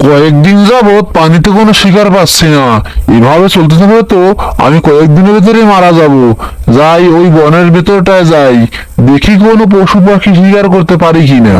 কয়েকদিন যাবৎ পানিতে কোনো শিকার পাচ্ছি না। এভাবে চলতে থাকলে তো আমি কয়েকদিনের ভেতরে মারা যাব। যাই, ওই বনের ভেতরটায় যাই। দেখি কোনো পশু পাখি শিকার করতে পারি কিনা।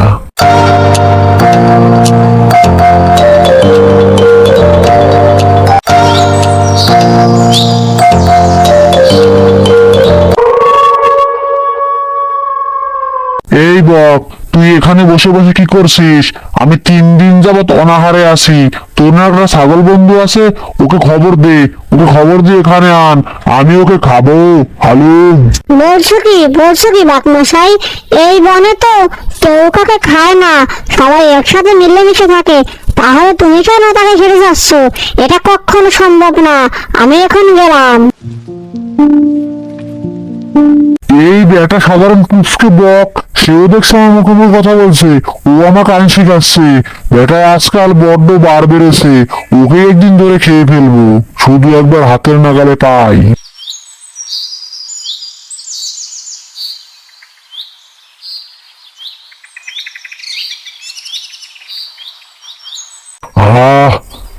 এই বক তুই এখানে বসে বসে কি করছিস? আমি তিন দিন যাবত অনাহারে আছি। তোর না একটা ছাগল বন্ধু আছে? ওকে খবর দে। ওকে খবর দিয়ে এখানে আন। আমি ওকে খাব। হালুম বলছো কি? বলছো কি বাকমশাই এই বনে তো কেউ কাকে খায় না। সবাই একসাথে মিলেমিশে থাকে। তাহলে তুমি কেন তাকে ছেড়ে যাচ্ছ? এটা কখনো সম্ভব না। আমি এখন গেলাম। এই বেটা সাধারণ পুচকে বক, সেও দেখছে আমার মুখে মুখে কথা বলছে। ও আমাকে আইন শিখাচ্ছে। বেটা, আজকাল বড্ড বার বেড়েছে। ওকে একদিন ধরে খেয়ে ফেলব। শুধু একবার হাতের নাগালে পাই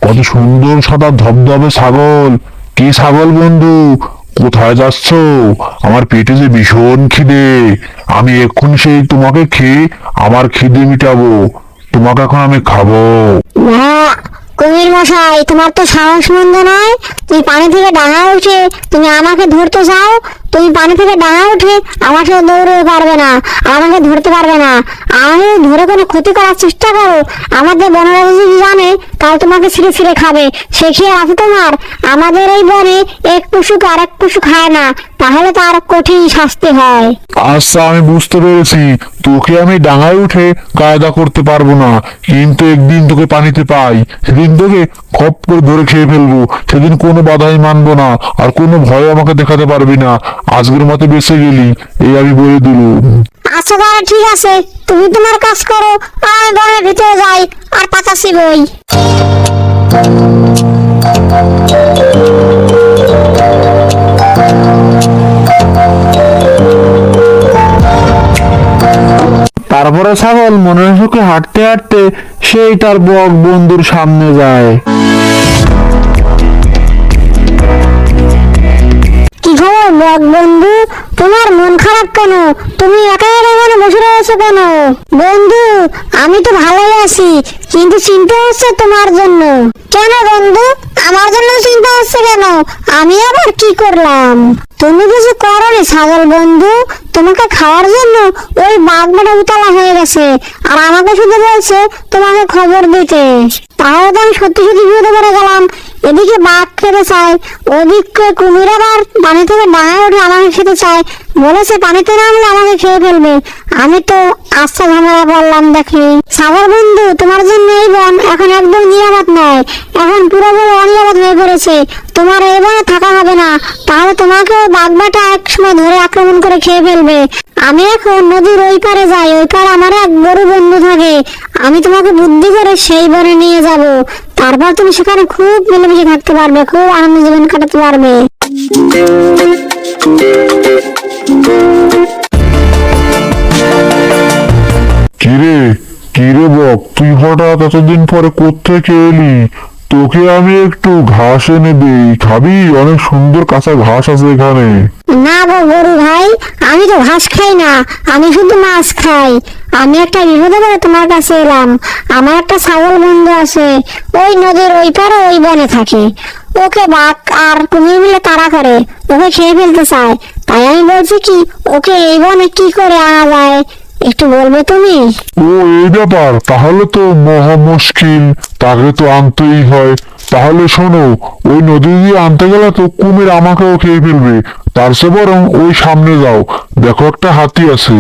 কত সুন্দর সাদা ধবধবে ছাগল। কি ছাগল বন্ধু? কোথায় যাচ্ছ? আমার পেটে যে ভীষণ খিদে। আমি এখন সেই তোমাকে খেয়ে আমার খিদে মিটাবো। তোমাকে এখন আমি খাব। কুমির মশাই, তোমার তো সাহস মন্দ নয়। তুমি পানি থেকে ডাঙা উঠে তুমি আমাকে ধরতে চাও তুমি পানি থেকে ডাঙা উঠে আমার সাথে দৌড়তে পারবে না, আমাকে ধরতে পারবে না। আমি ধরে কোনো ক্ষতি করার চেষ্টা করো। আমাদের বনরাজ যদি জানে তাও তোমাকে ছিঁড়ে ছিঁড়ে খাবে। সে খেয়ে আছে তোমার? আমাদের এই বনে এক পশুকে আরেক পশু খায় না, তাহলে তার কঠিন শাস্তি হয়। আচ্ছা আমি বুঝতে পেরেছি। তোকে আমি ডাঙায় উঠে কায়দা করতে পারব না, কিন্তু একদিন তোকে পানিতে পাই। সেদিন তোকে খপ করে ধরে খেয়ে ফেলব। সেদিন কোনো বাধাই মানবো না, আর কোনো ভয় আমাকে দেখাতে পারবি না। আজকের মতো বেঁচে গেলি এই আমি বলে দিলুম আচ্ছা তাহলে ঠিক আছে। তুমি তোমার কাজ করো আর আমি বনের ভিতরে যাই আর পাতা বই। তারপরে ছাগল মনের সুখে হাঁটতে হাঁটতে সেই তার বক বন্ধুর সামনে যায়। বন্ধু, তোমার মন খারাপ কেন? তুমি একা একা বসে রয়েছো কেন? বন্ধু, আমি তো ভালোই আছি, কিন্তু চিন্তা হচ্ছে তোমার জন্য। কেন বন্ধু? আমার জন্য চিন্তা হচ্ছে কেন? আমি আবার কি করলাম? তুমি কিছু করনি, ছাগল বন্ধু। তোমাকে খাওয়ার জন্য ওই বাঘ বেটা উতলা হয়ে গেছে, আর আমাকে শুধু বলছে, তোমাকে খবর দিতে। তাহলে তো আমি সত্যি সত্যি বিপদে পড়ে গেলাম। এদিকে বাঘ খেতে চায় ওদিকে কুমির আবার পানি থেকে ডাঙায় উঠে আমাকে খেতে চায়। বলেছে, পানিতে নামলে আমাকে খেয়ে ফেলবে। আমি তো আচ্ছা ঝামেলা বললাম দেখি। সাগর বন্ধু, তোমার জন্য এই বন এখন একদম নিরাপদ নয়। এখন পুরোপুরি অনিরাপদ হয়ে পড়েছে। তোমার এই বনে থাকা হবে না। তাহলে তোমাকে বাঘবাটা এক সময় ধরে আক্রমণ করে খেয়ে ফেলবে। আমি এখন নদীর ওই পারে যাই, ওই পারে আমার এক বড় বন্ধু থাকে। আমি তোমাকে বুদ্ধি করে সেই বনে নিয়ে যাব। তারপর তুমি সেখানে খুব মিলেমিশে থাকতে পারবে, খুব আনন্দ জীবন কাটাতে পারবে। কিরে কিরে বক, তুই হঠাৎ এতদিন পরে কোথেকে এলি? তোকে আমি একটু ঘাস এনে দিই, খাবি? অনেক সুন্দর কাঁচা ঘাস আছে এখানে। না গো গরু ভাই, আমি তো ঘাস খাই না, আমি শুধু মাছ খাই। আমি একটা বিপদে পড়ে তোমার কাছে এলাম। আমার একটা ছাগল বন্ধু আছে, ওই নদীর ওই পারে ওই বনে থাকে। ওকে বাঘ আর কুমির মিলে তাড়া করে, ওকে খেয়ে ফেলতে চায়। তাই আমি বলছি কি, ওকে এই বনে কি করে আনা যায়? একটু বলবে তুমি? ও এই ব্যাপার। তাহলে তো মহা মুশকিল। তাকে তো আনতেই হয়। তাহলে শোনো ওই নদী দিয়ে আনতে গেলে তো কুমির আমাকেও খেয়ে ফেলবে। তার চেয়ে বরং ওই সামনে যাও। দেখো একটা হাতি আছে।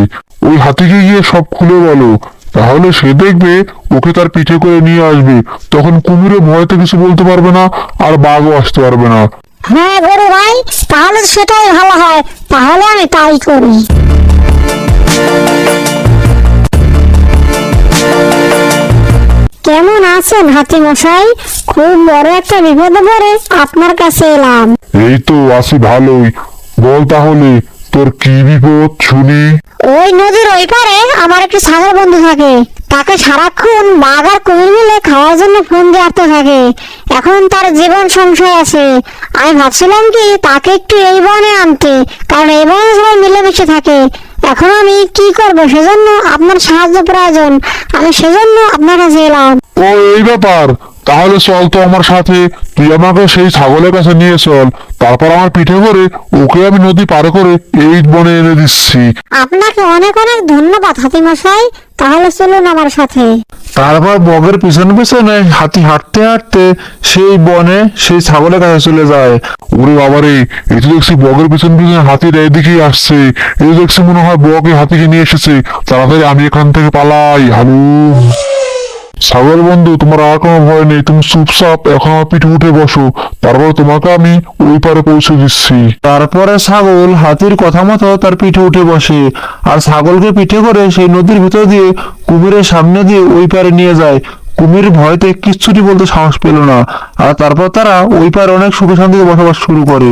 ওই হাতিকে গিয়ে সব খুলে বলো। তাহলে সে দেখবে ওকে তার পিঠে করে নিয়ে আসবে। তখন কুমিরে ভয়তে কিছু বলতে পারবে না আর বাঘও আসতে পারবে না। হ্যাঁ গরু ভাই তাহলে সেটাই ভালো হয়। তাহলে আমি তাই করি। কেমন আছেন হাতি মশাই? খুব বড় একটা বিপদে পড়ে আপনার কাছে এলাম। এই তো আছি ভালোই। বল তাহলে তোর কি বিপদ শুনি? ওই নদীর ওই পারে আমার একটি ছাগল বন্ধু থাকে। তাকে সারাক্ষণ বাঘ আর কুমির মিলে খাওয়ার জন্য ফোন দিয়ে থাকে। এখন তার জীবন সংশয় আছে। আমি ভাবছিলাম কি তাকে একটু এই বনে আনতে কারণ এই বনে সবাই মিলেমিশে থাকে। এখন আমি কি করব সেজন্য আপনার সাহায্য প্রয়োজন। আমি সেজন্য আপনার কাছে এলাম ও, এই ব্যাপার। তাহলে চল তো আমার সাথে। তুই আমাকে সেই ছাগলের কাছে নিয়ে চল। তারপর আমার পিঠে করে ওকে আমি নদী পার করে এই বনে এনে দিচ্ছি। আপনাকে অনেক অনেক ধন্যবাদ হাতিমশাই। তাহলে চলুন আমার সাথে। তারপর বগের পিছনে পিছনে হাতি হাঁটতে হাঁটতে সেই বনে সেই ছাগলের কাছে চলে যায়। ওরে বাবারে এই তো দেখছি বগের পিছন পিছনে হাতির এদিকেই আসছে। এই তো দেখছি মনে হয় বগই হাতিকে নিয়ে এসেছে। তাড়াতাড়ি আমি এখান থেকে পালাই হালু ছাগল বন্ধু, তোমার আর কোনো ভয় নেই। তুমি চুপচাপ এখন আমার পিঠে উঠে বসো। তারপর তোমাকে আমি ওই পারে পৌঁছে দিচ্ছি। তারপরে ছাগল হাতির কথা মতো তার পিঠে উঠে বসে। আর ছাগলকে পিঠে করে সেই নদীর ভিতর দিয়ে কুমিরের সামনে দিয়ে ওই পারে নিয়ে যায়। কুমির ভয়তে কিচ্ছুটি বলতে সাহস পেল না। আর তারপর তারা ওই পারে অনেক সুখে শান্তিতে বসবাস শুরু করে।